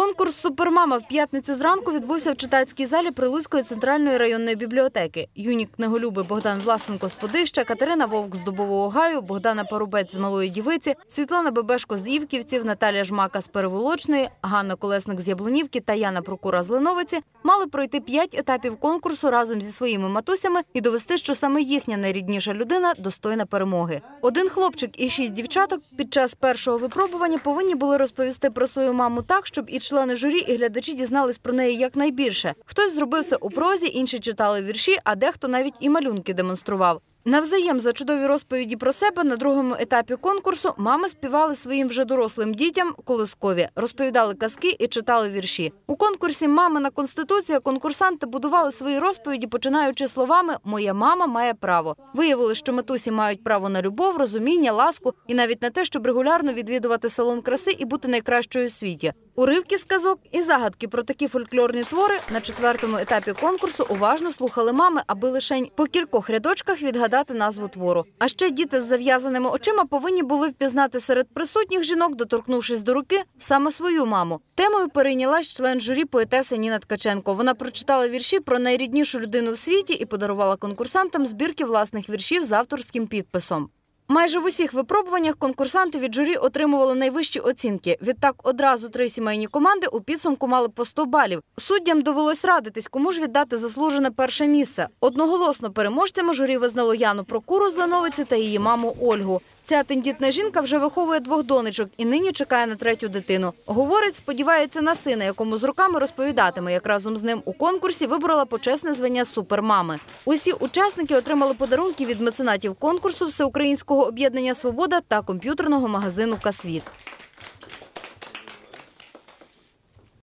Конкурс Супермама в п'ятницю зранку відбувся в читацькій залі Прилуцької центральної районної бібліотеки. Юні книголюби Богдан Власенко з Подища, Катерина Вовк з Дубового гаю, Богдана Парубець з Малої Дівиці, Світлана Бебешко з Івківців, Наталя Жмака з Переволочної, Ганна Колесник з Яблунівки та Яна Прокура з Леновиці мали пройти п'ять етапів конкурсу разом зі своїми матусями і довести, що саме їхня найрідніша людина достойна перемоги. Один хлопчик і шість дівчаток під час першого випробування повинні були розповісти про свою маму так, щоб і члени журі, і глядачі дізнались про неї якнайбільше. Хтось зробив це у прозі, інші читали вірші, а дехто навіть і малюнки демонстрував. Навзаєм за чудові розповіді про себе на другому етапі конкурсу мами співали своїм вже дорослим дітям колискові, розповідали казки і читали вірші. У конкурсі Мамина конституція конкурсанти будували свої розповіді, починаючи словами Моя мама має право. Виявили, що матусі мають право на любов, розуміння, ласку і навіть на те, щоб регулярно відвідувати салон краси і бути найкращою у світі. Уривки з казок і загадки про такі фольклорні твори на четвертому етапі конкурсу уважно слухали мами, аби лише по кількох рядочках відгадати назву твору. А ще діти з зав'язаними очима повинні були впізнати серед присутніх жінок, доторкнувшись до руки, саме свою маму. Темою перейнялась член журі поетеса Ніна Ткаченко. Вона прочитала вірші про найріднішу людину в світі і подарувала конкурсантам збірки власних віршів з авторським підписом. Майже в усіх випробуваннях конкурсанти від журі отримували найвищі оцінки. Відтак одразу три сімейні команди у підсумку мали по 100 балів. Суддям довелось радитись, кому ж віддати заслужене перше місце. Одноголосно переможцями журі визнало Яну Прокуру з Леновиці та її маму Ольгу. Ця тендітна жінка вже виховує двох донечок і нині чекає на третю дитину. Говорить, сподівається на сина, якому з руками розповідатиме, як разом з ним у конкурсі вибрала почесне звання супермами. Усі учасники отримали подарунки від меценатів конкурсу Всеукраїнського об'єднання Свобода та комп'ютерного магазину Касвіт.